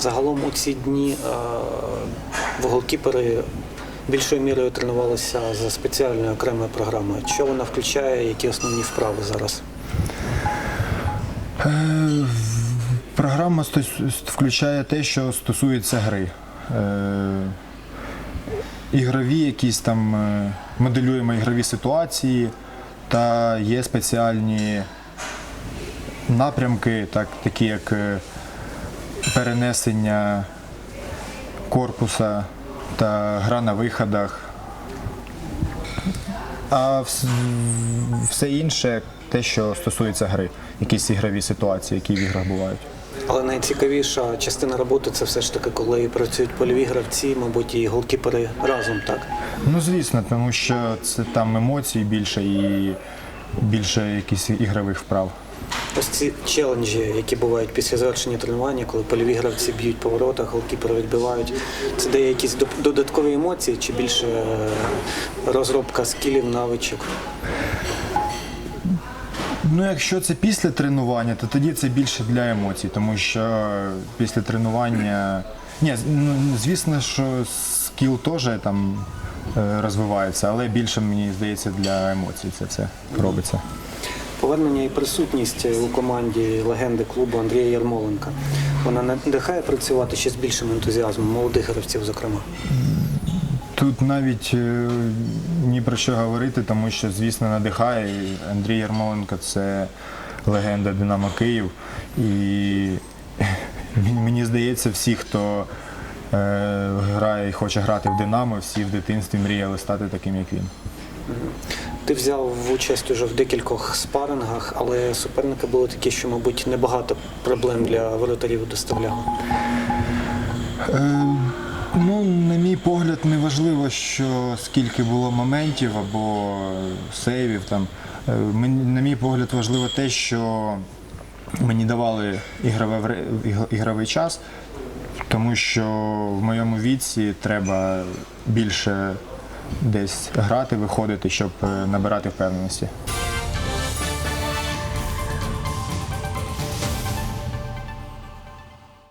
Загалом у ці дні е, голкіпери більшою мірою тренувалися за спеціальною окремою програмою. Що вона включає, які основні вправи зараз? Е, Програма включає те, що стосується гри. Е, Ігрові якісь там моделюємо ігрові ситуації, та є спеціальні напрямки, так, такі як перенесення корпуса та гра на виходах. А все інше те, що стосується гри, якісь ігрові ситуації, які в іграх бувають. Але найцікавіша частина роботи це все ж таки, коли працюють польові гравці, мабуть, і голкіпери разом, так? Ну звісно, тому що це там емоцій більше і більше якихось ігрових вправ. Ось ці челенджі, які бувають після завершення тренування, коли польові гравці б'ють по воротах, голкіпери відбивають. Це дає якісь додаткові емоції чи більше е, розробка скілів, навичок? Ну, якщо це після тренування, то тоді це більше для емоцій, тому що після тренування. Ні, ну, звісно, що скіл теж там е, розвивається, але більше, мені здається, для емоцій це все робиться. Повернення і присутність у команді легенди клубу Андрія Ярмоленка. Вона надихає працювати ще з більшим ентузіазмом, молодих гравців, зокрема. Тут навіть е, ні про що говорити, тому що, звісно, надихає. Андрій Ярмоленко це легенда Динамо Київ. І мені здається, всі, хто е, грає і хоче грати в Динамо, всі в дитинстві мріяли стати таким, як він. Ти взяв участь уже в декількох спарингах, але суперники були такі, що, мабуть, небагато проблем для воротарів доставляли. Е, ну, на мій погляд, не важливо, що скільки було моментів або сейвів. Там. Е, на мій погляд, важливо те, що мені давали ігрове, ігровий час, тому що в моєму віці треба більше десь грати, виходити, щоб е, набирати впевненості.